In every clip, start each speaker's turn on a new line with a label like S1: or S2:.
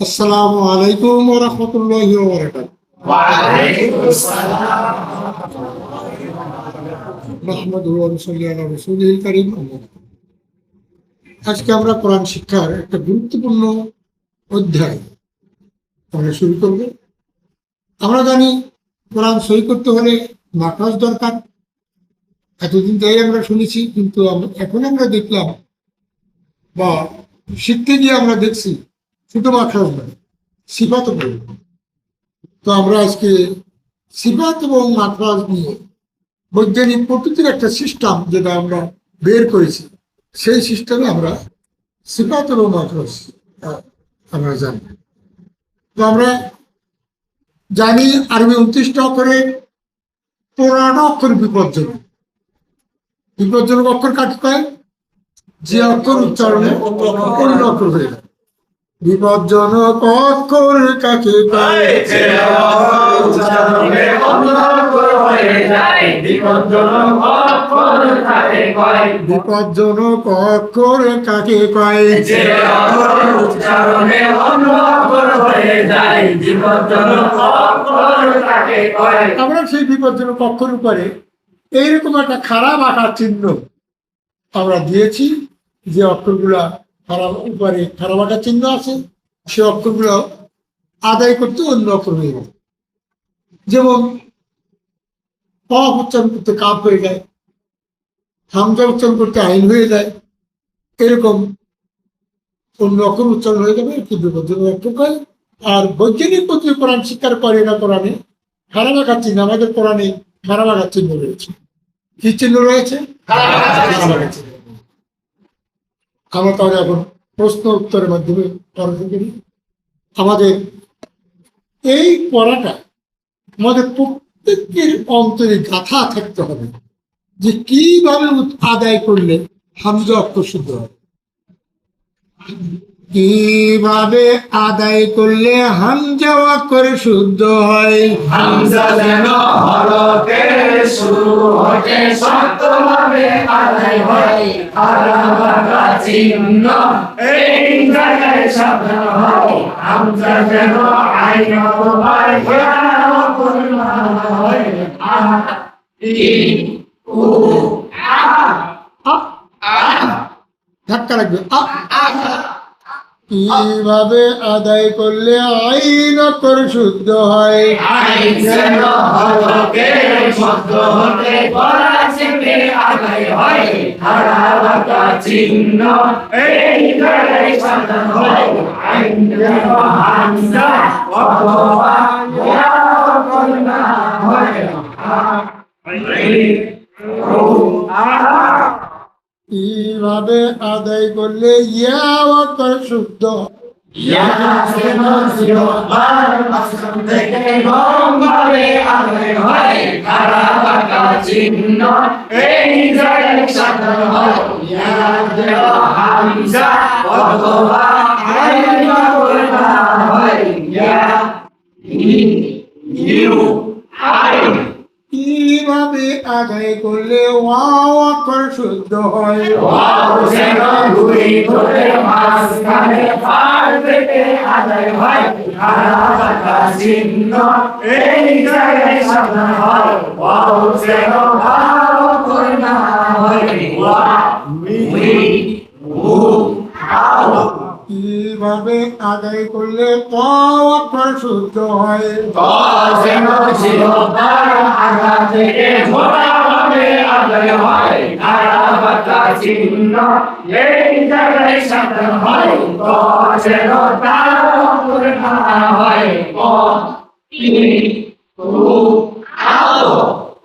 S1: আসসালামু আলাইকুম ওয়া রাহমাতুল্লাহি ওয়া বারাকাতুহু।
S2: ওয়া আলাইকুম
S1: আসসালাম ওয়া আলা রাসূলিল কারীম। আজকে আমরা কোরআন শিক্ষার একটা গুরুত্বপূর্ণ অধ্যায় পড়া শুরু করব। আমরা জানি কোরআন সই করতে হলে মাকাজ দরকার। এতদিন তাই আমরা শুনেছি, কিন্তু এখন আমরা দেখলাম বা শিখতে গিয়ে আমরা দেখছি শুধু মাখাজ নয় সিফাতও বলব তো আমরা আজকে সিফাত এবং মাখরাজ নিয়ে বৈজ্ঞানিক পদ্ধতির একটা সিস্টেম যেটা আমরা বের করেছি, সেই সিস্টেমে আমরা সিফাত এবং মাখরাজ আমরা জানি। তো আমরা জানি আরবি উনত্রিশটা অক্ষরে পুরানো অক্ষর বিপজ্জনক। বিপজ্জনক অক্ষর কাকে কয়? যে অক্ষর উচ্চারণে অন্য অক্ষর হয়ে যায়। বিপজ্জনক অক্ষর কাকে
S2: বিপজ্জনক অক্ষর
S1: কাকে কয়। আমরা সেই বিপজ্জনক অক্ষর উপরে এইরকম একটা খারাপ আকার চিহ্ন আমরা দিয়েছি। যে অক্ষরগুলা খারাপ উপরে খারাপ আকার চিহ্ন আছে, সে অক্ষরগুলো আদায় করতে অন্য অক্ষর হয়ে গেল যেমন কফ উচ্চারণ করতে কাপ হয়ে যায় হামজা উচ্চারণ করতে আইন হয়ে যায়, এরকম অন্য অক্ষর উচ্চারণ হয়ে যাবে বিপজ্জনক অক্ষর কয় আর বৈজ্ঞানিক পদ্ধতি কোরআন স্বীকার করে না কোরআনে খারাপ আঘাত চিহ্ন, আমাদের কোরআনে খারাপ আঘাত চিহ্ন রয়েছে। কি চিহ্ন রয়েছে? খারাপ আঘাত চিহ্ন। আমরা তাহলে এখন প্রশ্ন উত্তরের মাধ্যমে আমাদের এই পড়াটা আমাদের প্রত্যেকের অন্তরে গাথা থাকতে হবে যে কীভাবে আদায় করলে হামজা অক্ষর শুদ্ধ হবে। কীভাবে আদায় করলে হামজা করে শুদ্ধ হয়?
S2: হামজা যেন শুরু হতে শক্তভাবে আদায় হয়। আলাদা চিহ্ন এই জায়গায় সাবধান হয়। হামজা যেন আইন হয়। আ ই উ আ
S1: আ, ধাক্কা লাগবে। আ, কীভাবে আদায় করলে আইন অক্ষর শুদ্ধ হয়?
S2: হয়
S1: কীভাবে আদায় করলে ইয়া শুদ্ধ?
S2: চিহ্ন এই জায়গায় সাধন হয় হামজা অথবা আইনা বলা হয় ইয়া ই ইউ আই
S1: কীভাবে আদায় করলে অক্ষর শুদ্ধ হয়
S2: যেন দুই ধরে মাঝখানে পার থেকে আদায় হয় হারাবাতা চিহ্ন এই জায়গায় সাবধান হয় ওয়াও যেন ভালো করে না হয় ওয়া উই উ আও
S1: কীভাবে আদায় করলে অক্ষর শুদ্ধ হয়।
S2: হয়।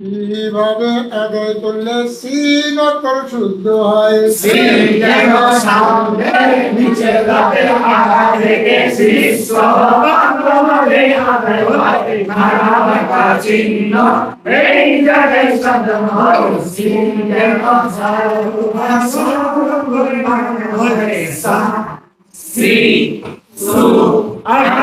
S1: কীভাবে আদায় করলে
S2: সিন
S1: অক্ষর শুদ্ধ হয়।
S2: সিন যেন সামনে নিচে রাতে আগা থেকে শীর্ষ ভাবে আদায় চিহ্ন এই জায়গায় সাধন হয় সিন যেন সামনে সি, সু আহা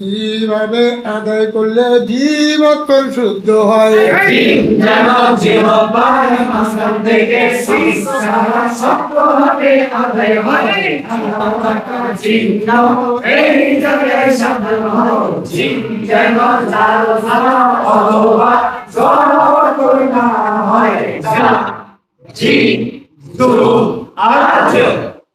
S1: কীভাবে আদায় করলে জীব শুদ্ধ হয়?
S2: জীবন জি আজ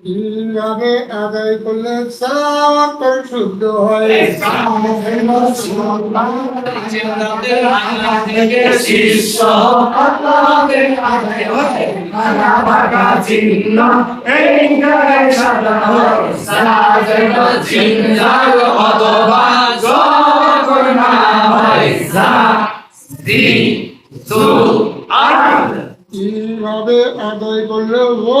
S1: কীভাবে আদায় করলে সাও শুদ্ধ হয়। কীভাবে আদায় করলে ও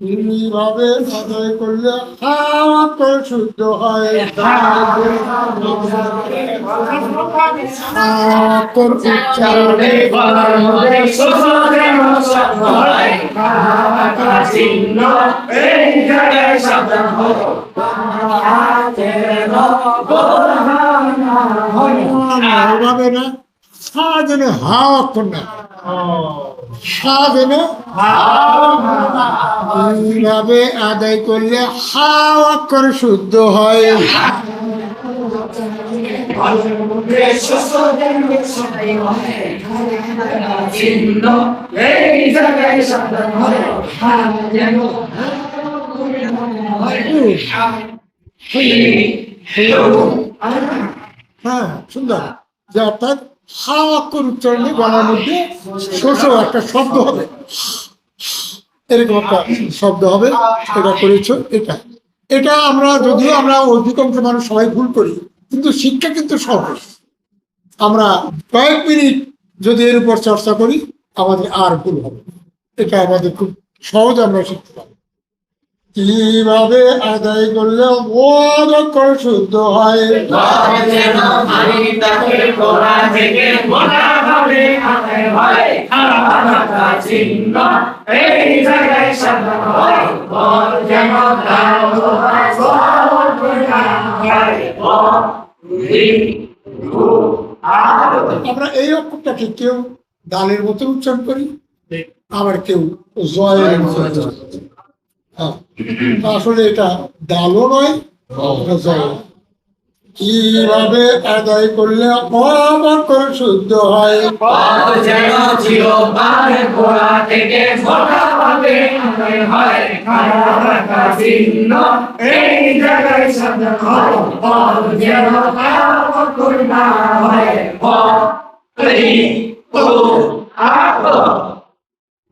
S1: কীভাবে আদায় করলে হাও অক্ষর শুদ্ধ হয়। উচ্চারণে এভাবে না। সা যেন হা অক্ষর এইভাবে আদায় করলে হা শুদ্ধ হয় হ্যাঁ সুন্দর যে অর্থাৎ হা অক্ষর উচ্চারণে গলার মধ্যে শোষ একটা শব্দ হবে। এরকম একটা শব্দ হবে, এটা করেছ, এটা। এটা আমরা, যদিও আমরা অধিকাংশ মানুষ সবাই ভুল করি, কিন্তু শিক্ষা কিন্তু সহজ। আমরা কয়েক মিনিট যদি এর উপর চর্চা করি, আমাদের আর ভুল হবে। এটা আমাদের খুব সহজ আমরা শিখতে পারি কীভাবে আদায় করলে অক্ষর শুদ্ধ হয়? আমরা এই অক্ষরটাকে কেউ ডালের মতো উচ্চারণ করি? আবার কেউ জয়ের মতো উচ্চারণ করি। আসলে এটা ডালও নয় কীভাবে আদায় করলে অক্ষর শুদ্ধ হয়?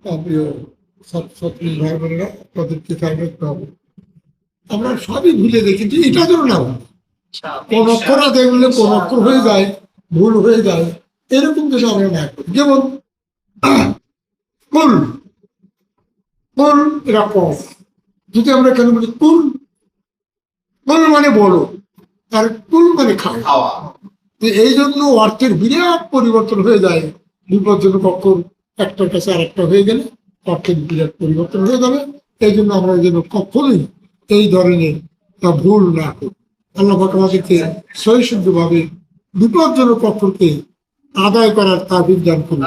S1: প্রিয় ছাত্রী ভাই বোনেরা তাদেরকে রাখতে হবে। আমরা সবই ভুলে এটা যেন না হয়। কোন অক্ষর কোন অক্ষর হয়ে যায় ভুল হয়ে যায় এরকম যদি আমরা না করি যেমন কুল। কুল এরা কম যদি আমরা কেন বলি কুল কুল মানে বড় আর কুল মানে খাওয়া। এই জন্য অর্থের বিরাট পরিবর্তন হয়ে যায়। বিপজ্জনক অক্ষর একটার কাছে আর একটা হয়ে গেলে। অর্থের বিরাট পরিবর্তন হয়ে যাবে। এই জন্য আমরা যেন কখনোই এই ধরনের তা ভুল না করি। আল্লাহ আমাদেরকে সহিষ্ণুদ্ধ ভাবে বিপজ্জনক অক্ষরকে আদায় করার তাবিদ দান করুন।